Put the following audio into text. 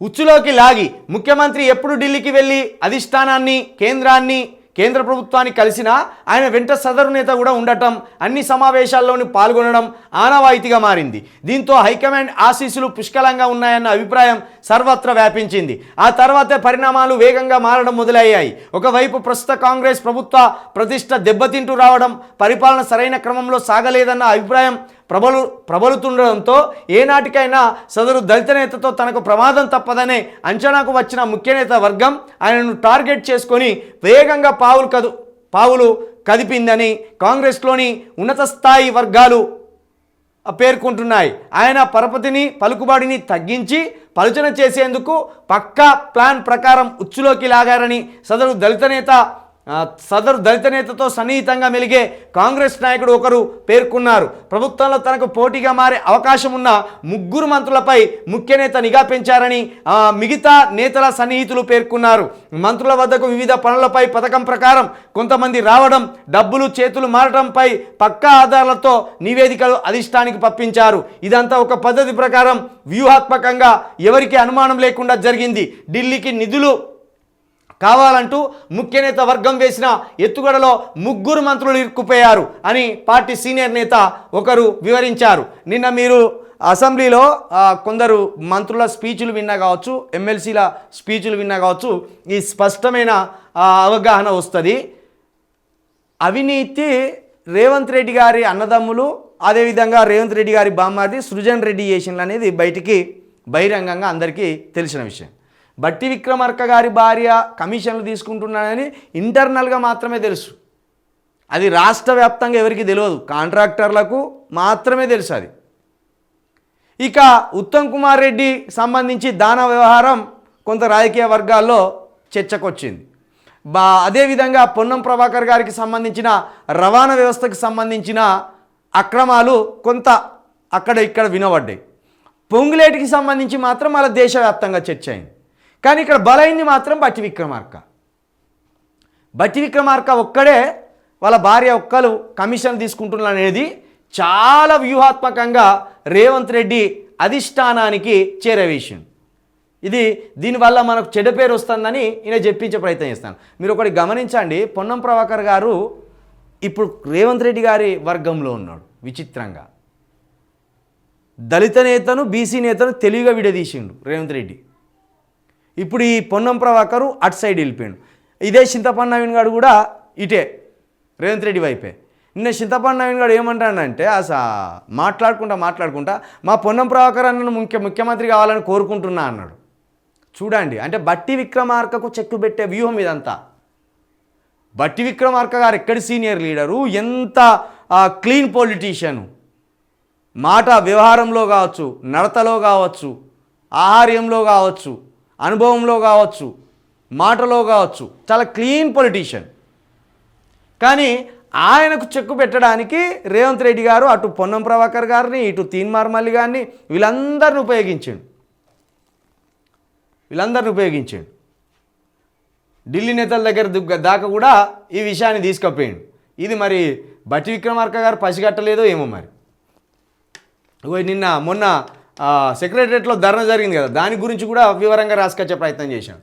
ఉచ్చులోకి లాగి ముఖ్యమంత్రి ఎప్పుడు ఢిల్లీకి వెళ్ళి అధిష్టానాన్ని కేంద్రాన్ని కేంద్ర ప్రభుత్వాన్ని కలిసినా ఆయన వెంట సదరు నేత కూడా ఉండటం అన్ని సమావేశాల్లోనూ పాల్గొనడం ఆనవాయితీగా మారింది. దీంతో హైకమాండ్ ఆశీస్సులు పుష్కలంగా ఉన్నాయన్న అభిప్రాయం సర్వత్రా వ్యాపించింది. ఆ తర్వాతే పరిణామాలు వేగంగా మారడం మొదలయ్యాయి. ఒకవైపు ప్రస్తుత కాంగ్రెస్ ప్రభుత్వ ప్రతిష్ట దెబ్బతింటూ రావడం పరిపాలన సరైన క్రమంలో సాగలేదన్న అభిప్రాయం ప్రబలు ప్రబలుతుండడంతో ఏనాటికైనా సదరు దళిత నేతతో తనకు ప్రమాదం తప్పదనే అంచనాకు వచ్చిన ముఖ్యనేత వర్గం ఆయనను టార్గెట్ చేసుకొని వేగంగా పావులు కదు పావులు కదిపిందని కాంగ్రెస్లోని ఉన్నత స్థాయి వర్గాలు పేర్కొంటున్నాయి. ఆయన పరపతిని పలుకుబడిని తగ్గించి పలుచన చేసేందుకు పక్కా ప్లాన్ ప్రకారం ఉచ్చులోకి లాగారని సదరు దళిత నేత సదరు దళిత నేతతో సన్నిహితంగా మెలిగే కాంగ్రెస్ నాయకుడు ఒకరు పేర్కొన్నారు. ప్రభుత్వంలో తనకు పోటీగా మారే అవకాశం ఉన్న ముగ్గురు మంత్రులపై ముఖ్య నేత నిఘా పెంచారని మిగతా నేతల సన్నిహితులు పేర్కొన్నారు. మంత్రుల వద్దకు వివిధ పనులపై పథకం ప్రకారం కొంతమంది రావడం డబ్బులు చేతులు మారడంపై పక్కా ఆధారాలతో నివేదికలు అధిష్టానికి పంపించారు. ఇదంతా ఒక పద్ధతి ప్రకారం వ్యూహాత్మకంగా ఎవరికి అనుమానం లేకుండా జరిగింది. ఢిల్లీకి నిధులు కావాలంటూ ముఖ్య నేత వర్గం వేసిన ఎత్తుగడలో ముగ్గురు మంత్రులు ఇరుక్కుపోయారు అని పార్టీ సీనియర్ నేత ఒకరు వివరించారు. నిన్న మీరు అసెంబ్లీలో కొందరు మంత్రుల స్పీచ్లు విన్నా కావచ్చు ఎమ్మెల్సీల స్పీచ్లు విన్నా కావచ్చు ఈ స్పష్టమైన అవగాహన వస్తుంది. అవినీతి రేవంత్ రెడ్డి గారి అన్నదమ్ములు అదేవిధంగా రేవంత్ రెడ్డి గారి బామ్మాది సృజన్ రెడ్డి చేసినలు అనేది బయటికి బహిరంగంగా అందరికీ తెలిసిన విషయం. బట్టి విక్రమార్క గారి భార్య కమిషన్లు తీసుకుంటున్నాడని ఇంటర్నల్గా మాత్రమే తెలుసు. అది రాష్ట్ర వ్యాప్తంగా ఎవరికి తెలియదు. కాంట్రాక్టర్లకు మాత్రమే తెలుసు అది. ఇక ఉత్తమ్ కుమార్ రెడ్డి సంబంధించి దాన వ్యవహారం కొంత రాజకీయ వర్గాల్లో చర్చకొచ్చింది. బా అదేవిధంగా పొన్నం ప్రభాకర్ గారికి సంబంధించిన రవాణా వ్యవస్థకు సంబంధించిన అక్రమాలు కొంత అక్కడ ఇక్కడ వినబడ్డాయి. పొంగులేటికి సంబంధించి మాత్రం అలా దేశవ్యాప్తంగా చర్చ అయింది. కానీ ఇక్కడ బలైంది మాత్రం బట్టి విక్రమార్క. బట్టి విక్రమార్క ఒక్కడే వాళ్ళ భార్య ఒక్కరు కమిషన్ తీసుకుంటున్నారు అనేది చాలా వ్యూహాత్మకంగా రేవంత్ రెడ్డి అధిష్టానానికి చేరవేసింది ఇది దీనివల్ల మనకు చెడ్డ పేరు వస్తుందని నేను చెప్పించే ప్రయత్నం చేస్తాను. మీరు ఒకటి గమనించండి పొన్నం ప్రభాకర్ గారు ఇప్పుడు రేవంత్ రెడ్డి గారి వర్గంలో ఉన్నాడు విచిత్రంగా. దళిత నేతను బీసీ నేతను తెలివిగా విడదీసిండు రేవంత్ రెడ్డి. ఇప్పుడు ఈ పొన్నం ప్రభాకరు అటు సైడ్ వెళ్ళిపోయాడు. ఇదే చింతపండు నవీన్ గారు కూడా ఇటే రేవంత్ రెడ్డి వైపే. నిన్న చింతపండు నవీన్ గారు ఏమంటాడంటే అసలు మాట్లాడుకుంటా మాట్లాడుకుంటా మా పొన్నం ప్రభాకర్ అన్నను ముఖ్య ముఖ్యమంత్రి కావాలని కోరుకుంటున్నా అన్నాడు. చూడండి అంటే బట్టి విక్రమార్కకు చెక్కు పెట్టే వ్యూహం ఇదంతా. బట్టి విక్రమార్క గారు ఎక్కడి సీనియర్ లీడరు ఎంత క్లీన్ పొలిటీషియను. మాట వ్యవహారంలో కావచ్చు నడతలో కావచ్చు ఆహార్యంలో కావచ్చు అనుభవంలో కావచ్చు మాటలో కావచ్చు చాలా క్లీన్ పొలిటీషియన్. కానీ ఆయనకు చెక్కు పెట్టడానికి రేవంత్ రెడ్డి గారు అటు పొన్నం ప్రభాకర్ గారిని ఇటు తీన్మార్మల్లి గారిని వీళ్ళందరిని ఉపయోగించాడు. వీళ్ళందరిని ఉపయోగించాడు. ఢిల్లీ నేతల దగ్గర దాకా కూడా ఈ విషయాన్ని తీసుకుపోయాడు. ఇది మరి బట్టి విక్రమార్క గారు పసిగట్టలేదో ఏమో మరి. నిన్న మొన్న సెక్రటరియట్లో ధర్నా జరిగింది కదా దాని గురించి కూడా వివరంగా రాసుకొచ్చే ప్రయత్నం చేశాం.